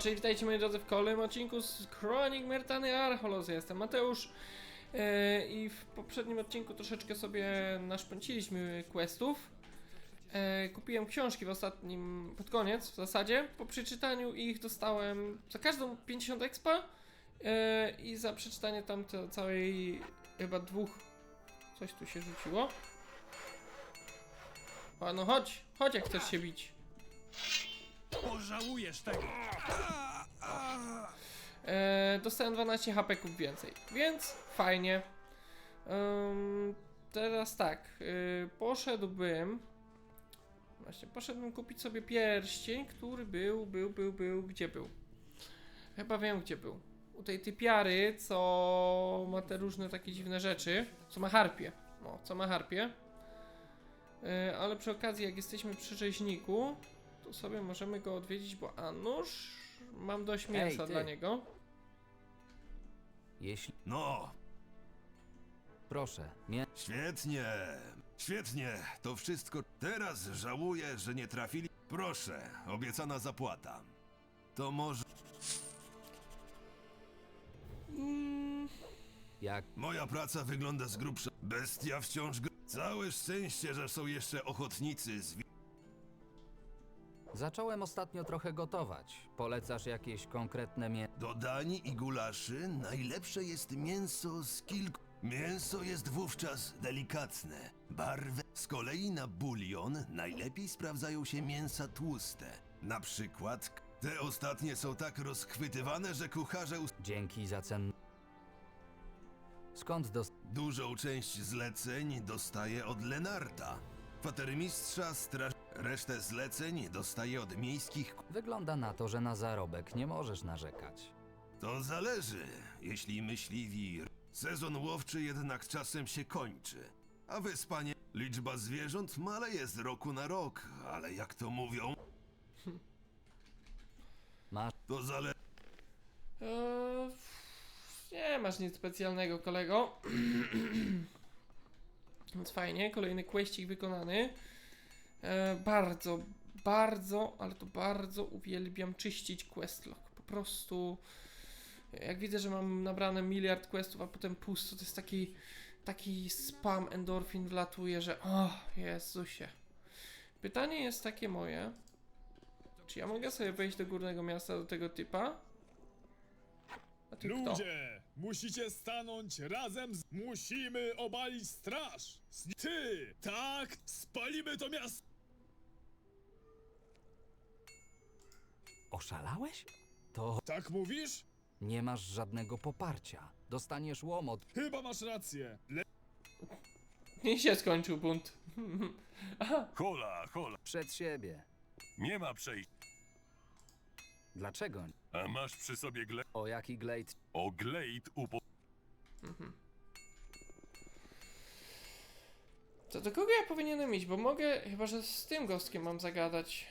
Czyli witajcie moi drodzy w kolejnym odcinku z Kronik Myrtany Archolos. Ja jestem Mateusz e, i w poprzednim odcinku troszeczkę sobie naszpęciliśmy questów. E, kupiłem książki w ostatnim, pod koniec w zasadzie. Po przeczytaniu ich dostałem za każdą 50 expa e, i za przeczytanie tam całej chyba dwóch coś tu się rzuciło. A no chodź, chodź jak chcesz się bić. Pożałujesz tego! E, dostałem 12 hapeków więcej, więc fajnie. Teraz tak, y, poszedłbym. Właśnie, poszedłbym kupić sobie pierścień, który był, był, był, był, gdzie był? Chyba wiem, gdzie był. U tej typiary, co ma te różne takie dziwne rzeczy, co ma harpie. No, co ma harpie. Y, ale przy okazji, jak jesteśmy przy rzeźniku, sobie możemy go odwiedzić, bo a nóż mam dość Ej, mięsa ty. dla niego. Jeśli. No, Proszę, mię... świetnie, świetnie, to wszystko. Teraz żałuję, że nie trafili. Proszę, obiecana zapłata. To może. jak. Moja praca wygląda z grubsza. Bestia wciąż. Gr... Całe szczęście, że są jeszcze ochotnicy z. Zacząłem ostatnio trochę gotować. Polecasz jakieś konkretne mię... Do dani i gulaszy najlepsze jest mięso z kilku. Mięso jest wówczas delikatne, barwę. Z kolei na bulion najlepiej sprawdzają się mięsa tłuste. Na przykład te ostatnie są tak rozchwytywane, że kucharze us- Dzięki za cen... Skąd dos... dużą część zleceń dostaje od Lenarta. Kwatermistrza straż... Resztę zleceń dostaje od miejskich k- Wygląda na to, że na zarobek nie możesz narzekać. To zależy, jeśli myśliwi. Sezon łowczy jednak czasem się kończy. A wyspanie, liczba zwierząt maleje z roku na rok, ale jak to mówią, Masz... to zależy. Eee, nie masz nic specjalnego, kolego. Więc fajnie, kolejny questik wykonany. Eee, bardzo, bardzo, ale to bardzo uwielbiam czyścić questlog. Po prostu, jak widzę, że mam nabrane miliard questów, a potem pusto, to jest taki, taki spam endorfin wlatuje, że o, Jezusie. Pytanie jest takie moje. Czy ja mogę sobie wejść do górnego miasta do tego typa? A ty kto? Ludzie, musicie stanąć razem z... Musimy obalić straż! Z... Ty! Tak! Spalimy to miasto! Oszalałeś? To Tak mówisz? nie masz żadnego poparcia. Dostaniesz łomot. Chyba masz rację. Le... I się skończył bunt. Hola, hola, Przed siebie. nie ma przejścia. Dlaczego? A masz przy sobie gle... O jaki glejt... O glejt upo... To do kogo ja powinienem iść? Bo mogę, chyba że z tym gostkiem mam zagadać.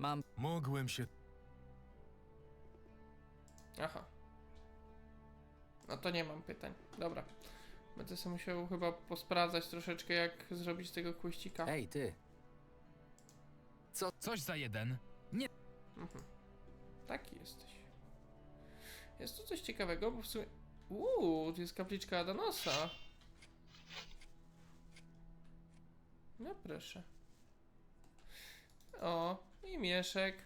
Mam... Mogłem się... Aha. No to nie mam pytań. Dobra. Będę sobie musiał chyba posprawdzać troszeczkę, jak zrobić tego kłyścika. Ej, ty. Coś za jeden. Taki jesteś. Jest tu coś ciekawego, bo w sumie... Uuu, tu jest kapliczka Adanosa. No proszę. O, i mieszek.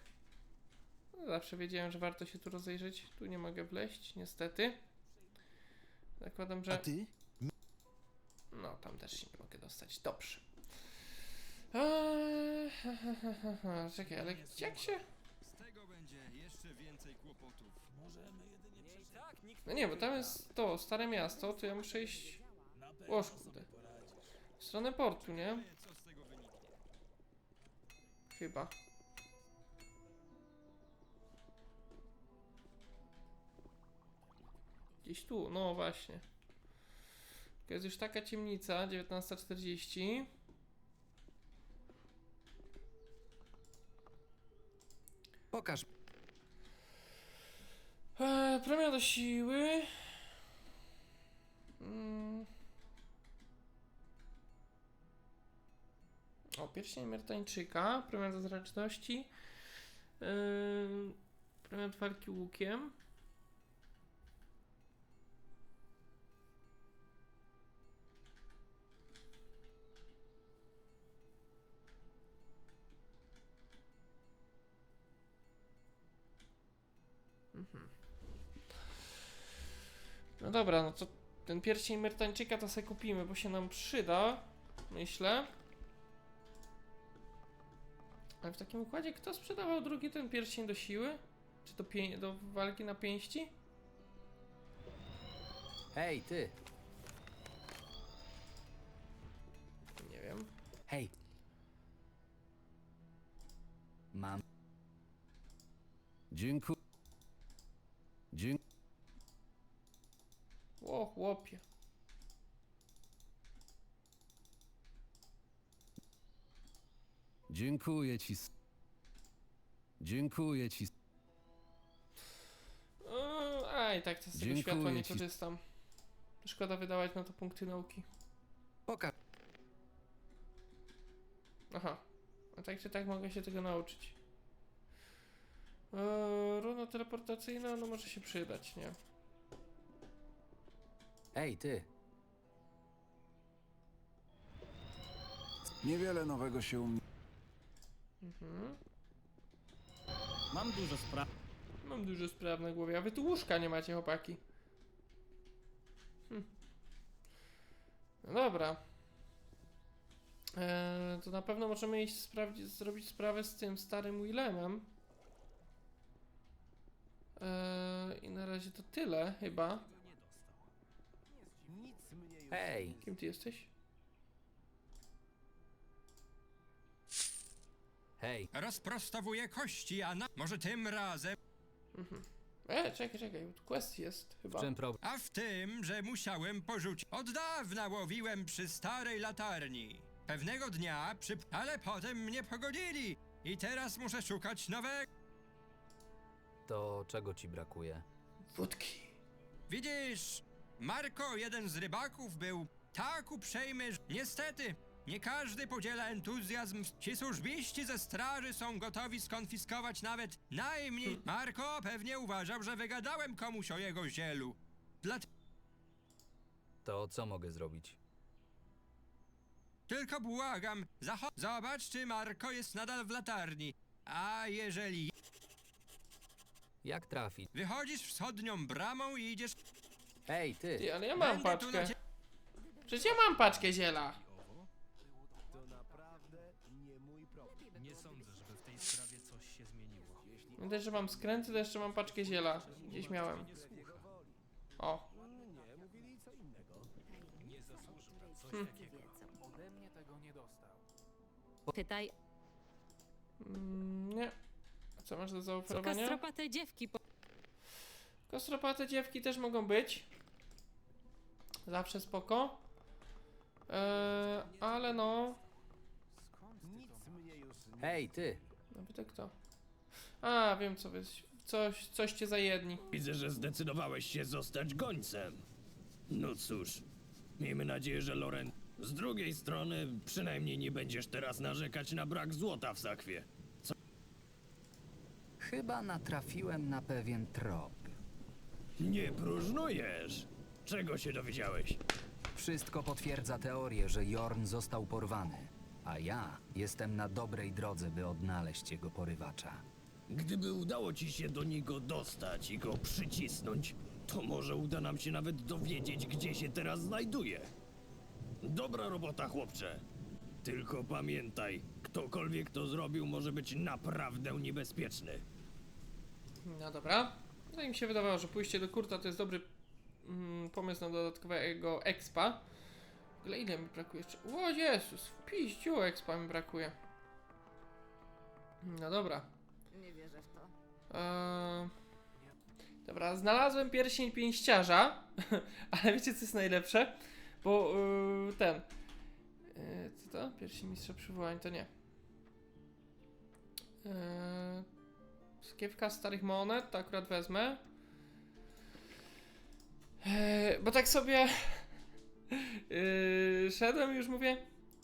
No, Zawsze wiedziałem, że warto się tu rozejrzeć. Tu nie mogę wleźć, niestety. Zakładam, że... A ty? No, tam też się nie mogę dostać. Dobrze. Eee, ha, ha, ha, ha, ha. Czekaj, ale jak się... No nie, bo tam jest to, Stare Miasto, to ja muszę iść... Łoż, kurde. W stronę portu, nie? Chyba. Gdzieś tu, no właśnie. To jest już taka ciemnica, 19.40. Pokaż. Eee, premia do siły. Mm. O, pierścień Miertańczyka, premiat zręczności, yy, premiat walki łukiem. No dobra, no to ten pierścień Myrtańczyka to sobie kupimy, bo się nam przyda, myślę. Ale w takim układzie kto sprzedawał drugi ten pierścień do siły? Czy do, do walki na pięści? Hej, ty! Nie wiem. Hej! Mam. Dziękuję. Dziękuję. O, chłopie. Dziękuję ci. s- Dziękuję ci. s- a i tak to z tego Dziękuję światła nie ci. korzystam. Szkoda wydawać na to punkty nauki. Pokaż. Aha. A tak czy tak mogę się tego nauczyć. Eee, runa teleportacyjna, no może się przydać, nie? Hej, ty! Niewiele nowego się u mnie. Mhm. Mam dużo spraw. Mam dużo spraw na głowie, a wy tu łóżka nie macie, chłopaki. Hm. No dobra. Eee, to na pewno możemy iść sprawdzić, zrobić sprawę z tym starym Willemem. Eee, I na razie to tyle, chyba. Hej! Kim ty jesteś? Hej! Rozprostowuję kości, a na... może tym razem... E, czekaj, czekaj, tu quest jest W chyba. czym problem? A w tym, że musiałem porzucić... Od dawna łowiłem przy starej latarni. Pewnego dnia przy... Ale potem mnie pogodzili. I teraz muszę szukać nowego... To czego ci brakuje? Wódki. Widzisz, Marko, jeden z rybaków, był tak uprzejmy, że... Niestety, nie każdy podziela entuzjazm. Ci służbiści ze straży są gotowi skonfiskować nawet najmniej. Marko pewnie uważał, że wygadałem komuś o jego zielu. Dlatego... To co mogę zrobić? Tylko błagam, zacho- zobacz, czy Marko jest nadal w latarni. A jeżeli Jak trafić? wychodzisz wschodnią bramą i idziesz, Hej, ty! Ty, ale ja mam Będę tu na paczkę. cie- Przecież ja mam paczkę ziela. Nie sądzę, żeby w tej sprawie coś się zmieniło. Nie dość, że mam skręty, to jeszcze mam paczkę ziela. Gdzieś miałem. O. Pytaj Mm, nie. A co masz do zaoferowania? kastropate dziewki. Po... Kostropate dziewki też mogą być. Zawsze spoko. Eee, ale no. Hej, ty! No wy to kto? A, wiem co wy. Coś, coś cię za jedni. Widzę, że zdecydowałeś się zostać gońcem. No cóż, miejmy nadzieję, że Loren. Z drugiej strony, przynajmniej nie będziesz teraz narzekać na brak złota w sakwie. Chyba natrafiłem na pewien trop. Nie próżnujesz! Czego się dowiedziałeś? Wszystko potwierdza teorię, że Jorn został porwany, a ja jestem na dobrej drodze, by odnaleźć jego porywacza. Gdyby udało ci się do niego dostać i go przycisnąć, to może uda nam się nawet dowiedzieć, gdzie się teraz znajduje. Dobra robota, chłopcze. Tylko pamiętaj, ktokolwiek to zrobił, może być naprawdę niebezpieczny. No dobra. No i mi się wydawało, że pójście do kurta to jest dobry mm, pomysł na dodatkowego expa. W ogóle ile mi brakuje jeszcze? O Jezus, w piździu expa mi brakuje. No dobra. Nie wierzę w to. Eee, dobra, znalazłem pierścień pięściarza, ale wiecie co jest najlepsze? Bo yy, ten. Yy, co to? Pierścień mistrza przywołań to nie. Yy, skiewka starych monet, to akurat wezmę. Yy, bo tak sobie yy, szedłem i już mówię,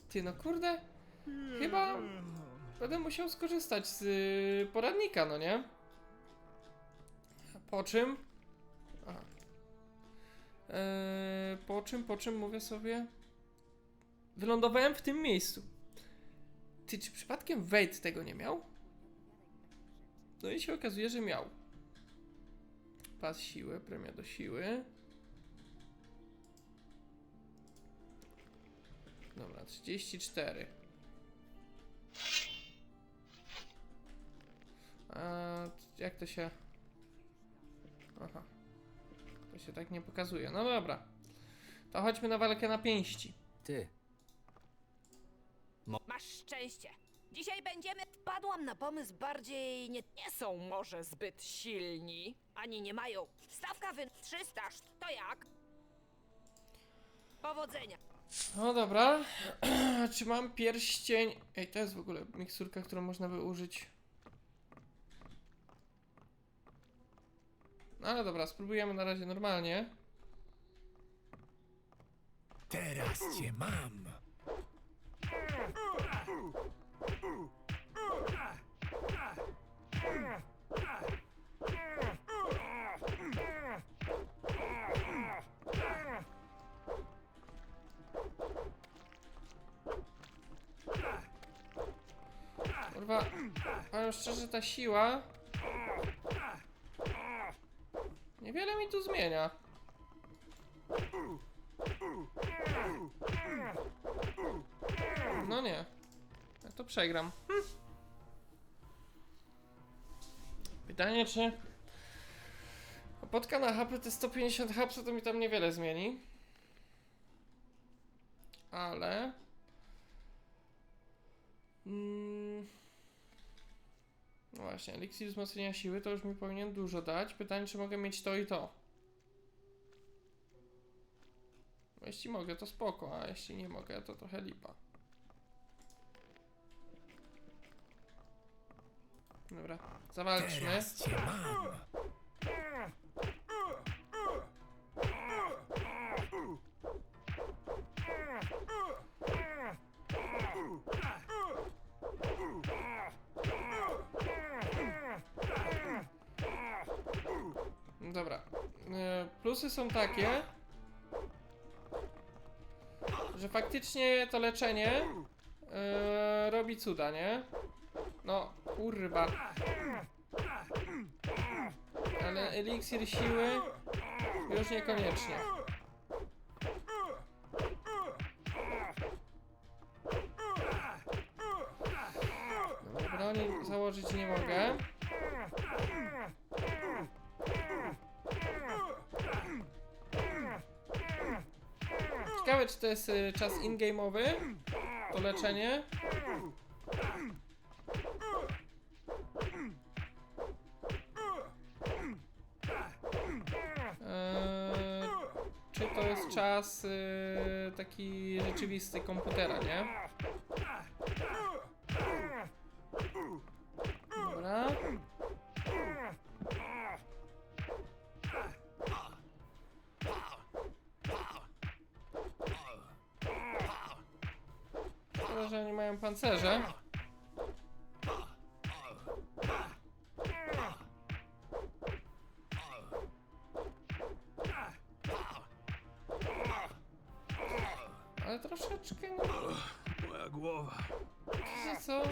ty no kurde, Chyba będę musiał skorzystać z y, poradnika, no nie? Po czym? Aha. Eee, po czym, po czym mówię sobie? Wylądowałem w tym miejscu. Ty, czy przypadkiem Wade tego nie miał? No i się okazuje, że miał. Pas siły, premia do siły. Dobra, 34. A jak to się. Aha. To się tak nie pokazuje. No dobra. To chodźmy na walkę na pięści. Ty, Masz szczęście. Dzisiaj będziemy. Wpadłam na pomysł bardziej. Nie, nie są może zbyt silni, ani nie mają. Stawka wy 300, to jak? Powodzenia. No dobra. Czy mam pierścień? Ej, to jest w ogóle miksurka, którą można by użyć. No ale dobra, spróbujemy na razie normalnie. Teraz cię mam. Kurwa, powiem szczerze, ta siła... Niewiele mi tu zmienia. No nie. To przegram. Hm. Pytanie, czy... Opotka na HP te 150 HP to mi tam niewiele zmieni. Ale... Mm. No właśnie, eliksir wzmocnienia siły to już mi powinien dużo dać. Pytanie, czy mogę mieć to i to. No jeśli mogę, to spoko, a jeśli nie mogę, to trochę lipa. Dobra, zawalczmy. cię mam. Dobra. E, Plusy są takie, że faktycznie to leczenie e, robi cuda, nie? No, kurwa. Ale eliksir siły już niekoniecznie. Broni założyć nie mogę. Ciekawe, czy to jest y, czas in-game'owy, to leczenie. Czas y, taki rzeczywisty komputera, nie? Dobra. Że nie mają pancerze. Ale troszeczkę no, Moja głowa. Wiecie co?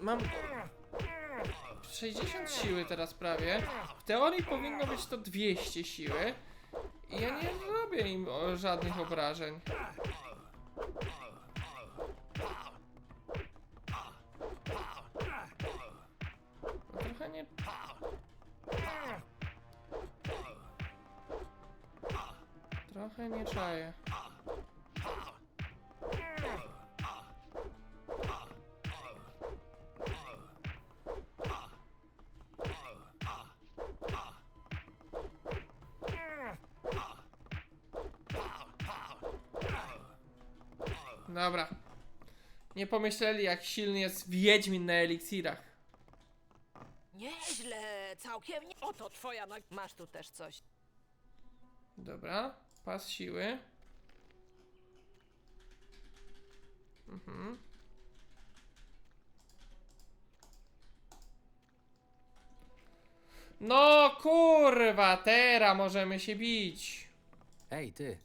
Mam 60 siły teraz prawie. W teorii powinno być to 200 siły. I ja nie robię im żadnych obrażeń. Trochę nie czaję. Dobra. Nie pomyśleli, jak silny jest Wiedźmin na eliksirach. Nieźle, całkiem nie. Oto twoja nag... Masz tu też coś. Dobra. Pas siły. Mhm. No kurwa, teraz możemy się bić. Ej, ty.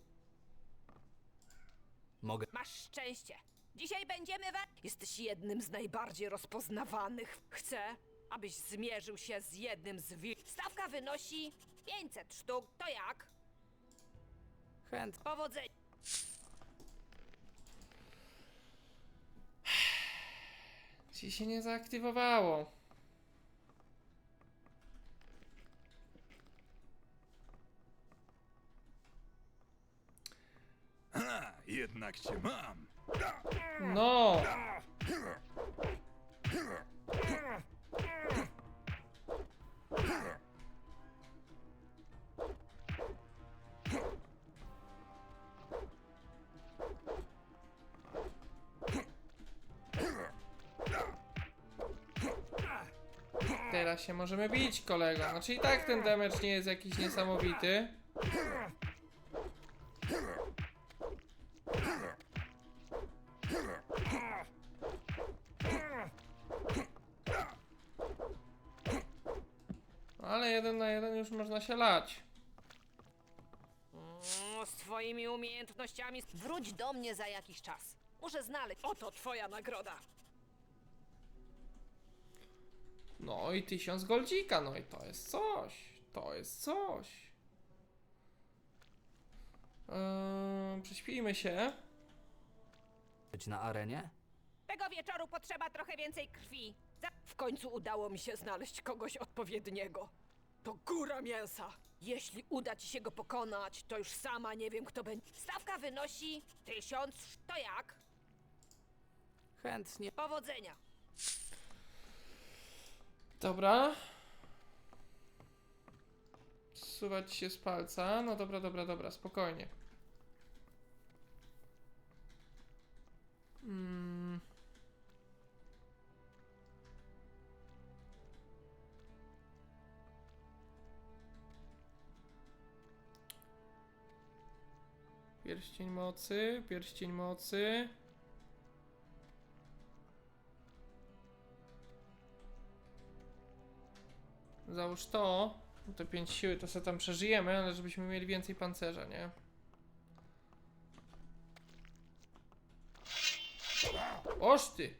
Mogę. Masz szczęście. Dzisiaj będziemy wa... Jesteś jednym z najbardziej rozpoznawanych. Chcę, abyś zmierzył się z jednym z wil... Stawka wynosi 500 sztuk. To jak? Chęt. Powodzenia. Ci się nie zaaktywowało. Ha, jednak cię mam. No! Teraz się możemy bić, kolego. Znaczy i tak ten damage nie jest jakiś niesamowity. Ale jeden na jeden już można się lać. Mm, z twoimi umiejętnościami wróć do mnie za jakiś czas. Muszę znaleźć. Oto twoja nagroda. No i tysiąc goldzika, no i to jest coś. To jest coś. Eee, prześpijmy się. Być na arenie? Tego wieczoru potrzeba trochę więcej krwi. Za... W końcu udało mi się znaleźć kogoś odpowiedniego. To góra mięsa. Jeśli uda ci się go pokonać, to już sama nie wiem, kto będzie. Stawka wynosi tysiąc. To jak? Chętnie. Powodzenia. Dobra. Zsuwać się z palca. No dobra, dobra, dobra, spokojnie. Mm. Pierścień mocy, pierścień mocy. Załóż to. Te 5 siły to sobie tam przeżyjemy, ale żebyśmy mieli więcej pancerza, nie? Oż ty!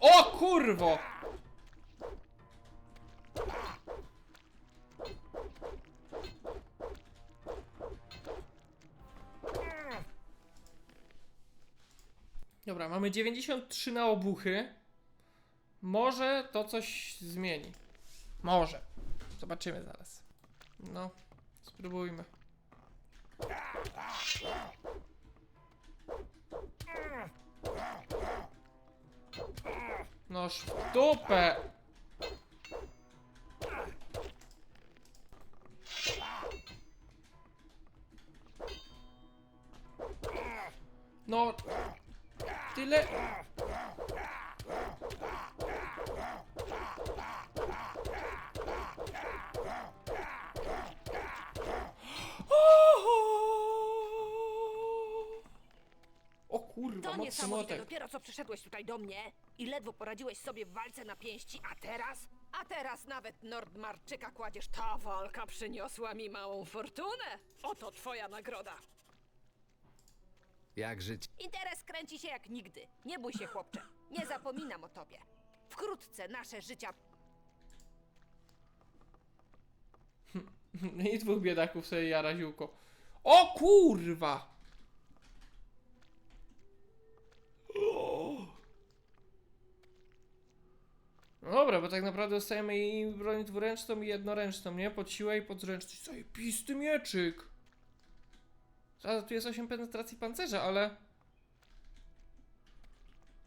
O kurwo! Dobra, mamy 93 na obuchy. Może to coś zmieni. Może. Zobaczymy zaraz. No, spróbujmy. Noż w dupę! No, tyle... O kurwa, To niesamowite, młotek. dopiero co przyszedłeś tutaj do mnie i ledwo poradziłeś sobie w walce na pięści, a teraz? A teraz nawet Nordmarczyka kładziesz. Ta walka przyniosła mi małą fortunę. Oto twoja nagroda. Jak żyć? Interes kręci się jak nigdy. Nie bój się, chłopcze. Nie zapominam o tobie. Wkrótce nasze życia I dwóch biedaków sobie jara ziółko. O kurwa! No Dobra, bo tak naprawdę dostajemy i broń dwuręczną i jednoręczną, nie? Pod siłę i pod zręczność. Zajebisty mieczyk! A tu jest 8 penetracji pancerza, ale...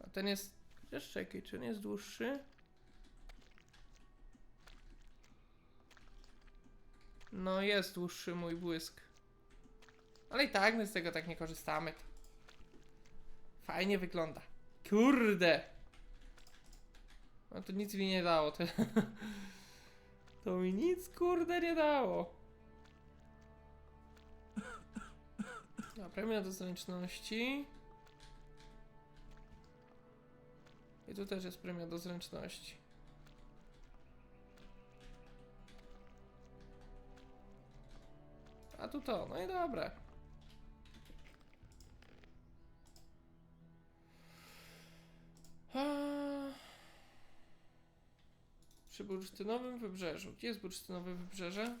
A ten jest... Jeszcze czekaj, czy on jest dłuższy? No jest dłuższy mój błysk. Ale i tak my z tego tak nie korzystamy. Fajnie wygląda. Kurde! No to nic mi nie dało. To, to mi nic kurde nie dało. No, premia do zręczności. I tu też jest premia do zręczności. A tu to, no i dobra. Eee. Przy Bursztynowym Wybrzeżu. Gdzie jest Bursztynowe Wybrzeże?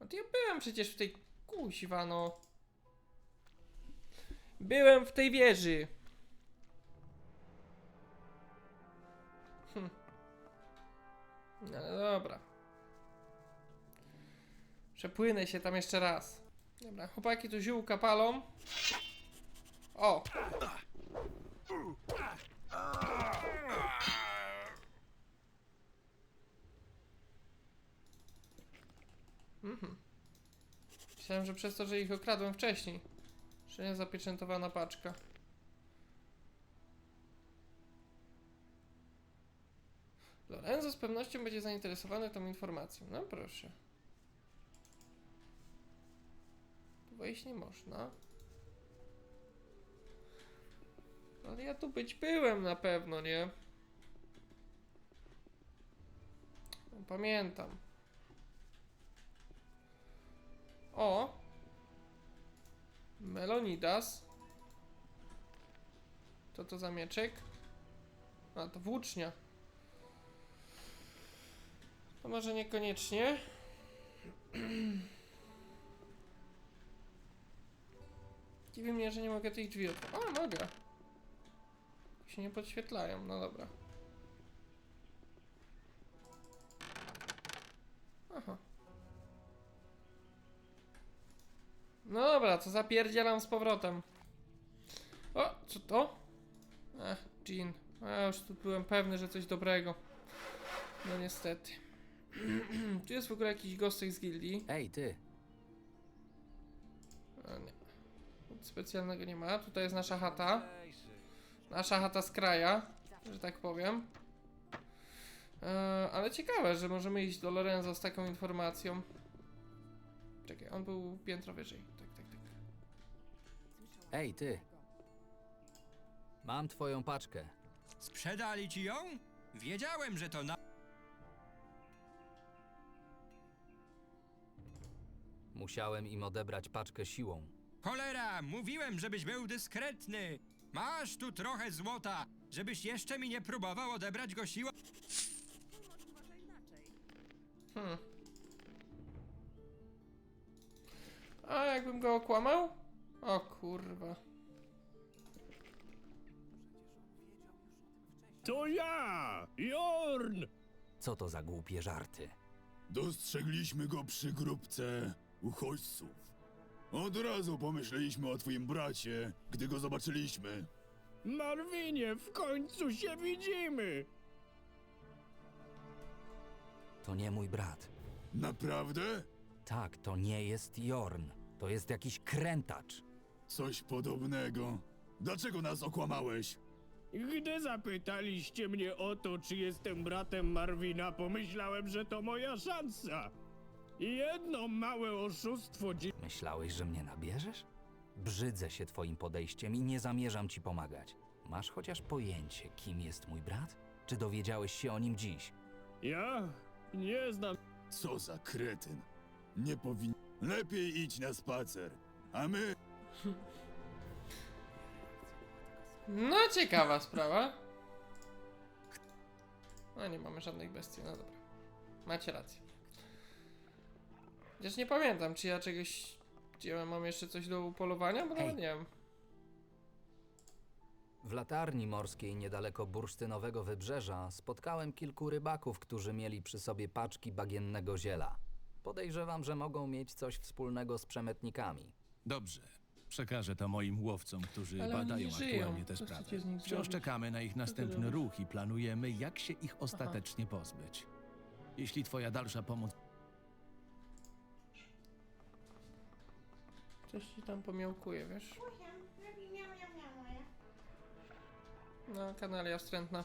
No to ja byłem przecież w tej kuźwa, no. Byłem w tej wieży. Hm. No dobra. Przepłynę się tam jeszcze raz. Dobra, chłopaki tu ziółka palą. O! Mhm. Myślałem, że przez to, że ich okradłem wcześniej. Że nie zapieczętowana paczka. Lorenzo z pewnością będzie zainteresowany tą informacją. No proszę. Wejść nie można. Ale ja tu być byłem na pewno, nie? Pamiętam. Melonidas. Co to za? A, to włócznia. To może niekoniecznie. Dziwi mnie, że nie mogę tych drzwi otworzyć. O, mogę. Się nie podświetlają, no dobra. Aha. No dobra, to zapierdzielam z powrotem. O, co to? Ech, Jean. A już tu byłem pewny, że coś dobrego. No niestety. tu jest w ogóle jakiś gostek z gildii. Ej, ty, A nie. Nic specjalnego nie ma. Tutaj jest nasza chata. Nasza chata z kraja, że tak powiem. E, ale ciekawe, że możemy iść do Lorenzo z taką informacją. Czekaj, on był piętro wyżej. Ej, ty. Mam twoją paczkę. Sprzedali ci ją? Wiedziałem, że to na... Musiałem im odebrać paczkę siłą. Cholera, mówiłem, żebyś był dyskretny. Masz tu trochę złota, żebyś jeszcze mi nie próbował odebrać go siłą. Hmm. A jakbym go okłamał? O kurwa. To ja, Jorn! Co to za głupie żarty? Dostrzegliśmy go przy grupce uchodźców. Od razu pomyśleliśmy o twoim bracie, gdy go zobaczyliśmy. Marwinie, w końcu się widzimy! To nie mój brat. Naprawdę? Tak, to nie jest Jorn. To jest jakiś krętacz. Coś podobnego. Dlaczego nas okłamałeś? Gdy zapytaliście mnie o to, czy jestem bratem Marwina, pomyślałem, że to moja szansa. Jedno małe oszustwo dzi- Myślałeś, że mnie nabierzesz? Brzydzę się twoim podejściem i nie zamierzam ci pomagać. Masz chociaż pojęcie, kim jest mój brat? Czy dowiedziałeś się o nim dziś? Ja nie znam Co za kretyn. Nie powin... Lepiej idź na spacer. A my... No ciekawa sprawa. No nie mamy żadnych bestii, no dobra. Macie rację. Chociaż nie pamiętam, czy ja czegoś... Czy ja mam jeszcze coś do upolowania? Bo Hej. nawet nie wiem. W latarni morskiej niedaleko bursztynowego wybrzeża spotkałem kilku rybaków, którzy mieli przy sobie paczki bagiennego ziela. Podejrzewam, że mogą mieć coś wspólnego z przemytnikami. Dobrze. Przekażę to moim łowcom, którzy Ale oni badają nie żyją. aktualnie tę Co sprawę. chcecie z nich Wciąż zrobić? czekamy na ich następny robisz? ruch i planujemy, jak się ich ostatecznie pozbyć. Jeśli twoja dalsza pomoc Coś ci tam pomiałkuje, wiesz? No, kanalia wstrętna.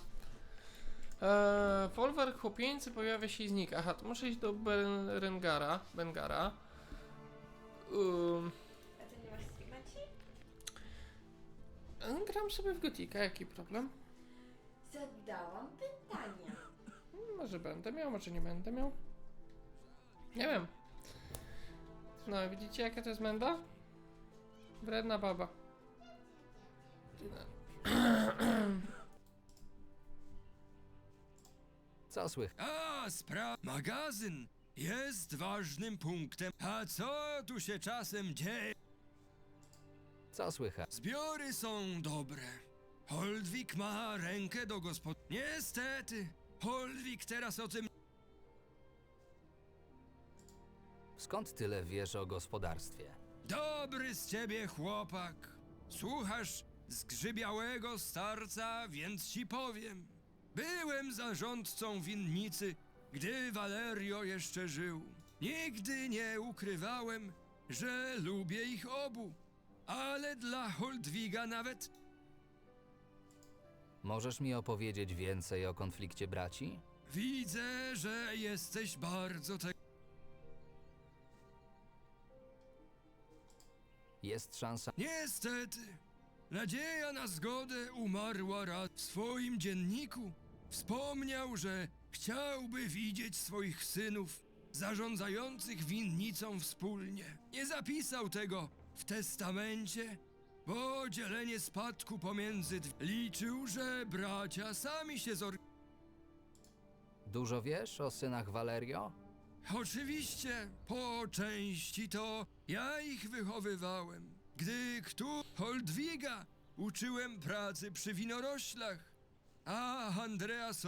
Eee, Wolwer chłopieńcy pojawia się i znika. Aha, to muszę iść do Berengara. Bengara. Um, gram sobie w Gotika, jaki problem? Zadałam pytania. Może będę miał, może nie będę miał. Nie wiem. No, widzicie jaka to jest menda? Wredna baba. Co słychać? A, spra... magazyn jest ważnym punktem. A co tu się czasem dzieje? Co słychać? Zbiory są dobre. Holdwik ma rękę do gospod... Niestety, Holdwik teraz o tym... Skąd tyle wiesz o gospodarstwie? Dobry z ciebie chłopak. Słuchasz zgrzybiałego starca, więc ci powiem. Byłem zarządcą winnicy, gdy Valerio jeszcze żył. Nigdy nie ukrywałem, że lubię ich obu. Ale dla Holdwiga nawet Możesz mi opowiedzieć więcej o konflikcie braci? widzę, że jesteś bardzo te... Jest szansa. Niestety, nadzieja na zgodę umarła raz. W swoim dzienniku wspomniał, że chciałby widzieć swoich synów zarządzających winnicą wspólnie. Nie zapisał tego w testamencie, bo dzielenie spadku pomiędzy dw- liczył, że bracia sami się zor... Dużo wiesz o synach Valerio? Oczywiście, po części to ja ich wychowywałem. Gdy kto Holdwiga uczyłem pracy przy winoroślach, a Andreas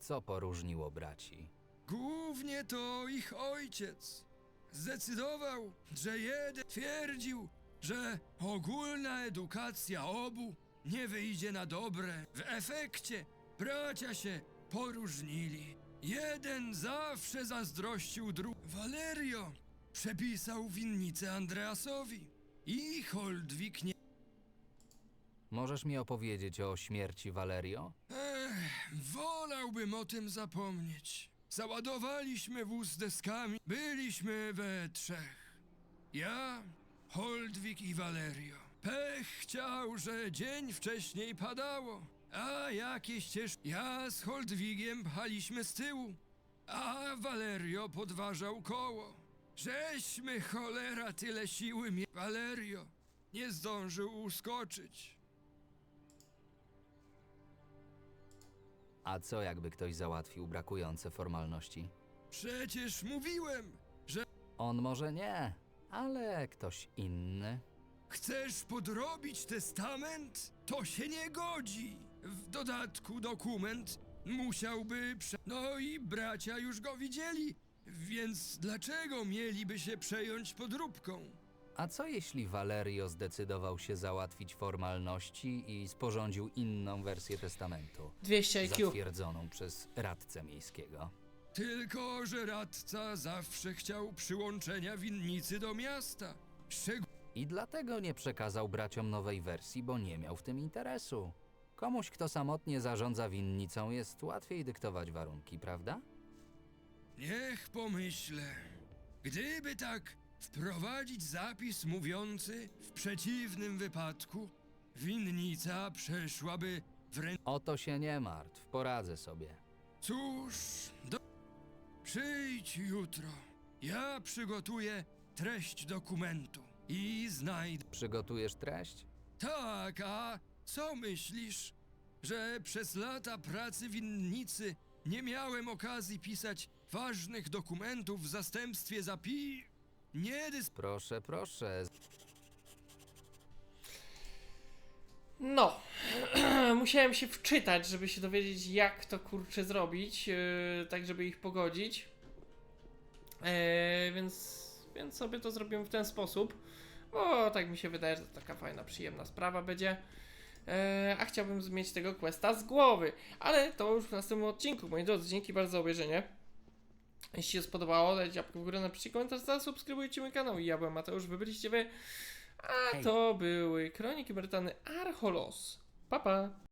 Co poróżniło braci? głównie to ich ojciec. Zdecydował, że jeden twierdził, że ogólna edukacja obu nie wyjdzie na dobre. W efekcie bracia się poróżnili. Jeden zawsze zazdrościł drugi. Valerio przepisał winnicę Andreasowi i Holdwik nie. Możesz mi opowiedzieć o śmierci Valerio? Ech, wolałbym o tym zapomnieć. Załadowaliśmy wóz deskami. Byliśmy we trzech. Ja, Holdwik i Valerio. Pech chciał, że dzień wcześniej padało, a jakieś ciesz... Ja z Holdwigiem pchaliśmy z tyłu, a Valerio podważał koło. Żeśmy cholera tyle siły mie... Valerio nie zdążył uskoczyć. A co jakby ktoś załatwił brakujące formalności? Przecież mówiłem, że On może nie, ale ktoś inny. chcesz podrobić testament? To się nie godzi. W dodatku dokument musiałby prze... No i bracia już go widzieli, więc dlaczego mieliby się przejąć podróbką? A co jeśli Valerio zdecydował się załatwić formalności i sporządził inną wersję testamentu? 200 IQ. Zatwierdzoną przez radcę miejskiego. Tylko, że radca zawsze chciał przyłączenia winnicy do miasta. Szczeg... I dlatego nie przekazał braciom nowej wersji, bo nie miał w tym interesu. Komuś, kto samotnie zarządza winnicą, jest łatwiej dyktować warunki, prawda? Niech pomyślę. Gdyby tak wprowadzić zapis mówiący w przeciwnym wypadku, winnica przeszłaby w rę... O to się nie martw, poradzę sobie. Cóż, do... przyjdź jutro. Ja przygotuję treść dokumentu i znajdę... Przygotujesz treść? Tak, a co myślisz? Że przez lata pracy winnicy nie miałem okazji pisać ważnych dokumentów w zastępstwie zapi... Nie dys... Proszę, proszę. No, musiałem się wczytać, żeby się dowiedzieć, jak to kurczę zrobić, yy, tak żeby ich pogodzić. Yy, więc, więc sobie to zrobiłem w ten sposób. Bo tak mi się wydaje, że to taka fajna, przyjemna sprawa będzie. Yy, a chciałbym mieć tego questa z głowy. Ale to już w następnym odcinku, moi drodzy. Dzięki bardzo za obejrzenie. Jeśli się spodobało, dajcie łapkę w górę, napiszcie komentarz, zasubskrybujcie mój kanał. I ja byłem Mateusz, wy byliście wy. A to były Kroniki Brytany Archolos. Pa, pa.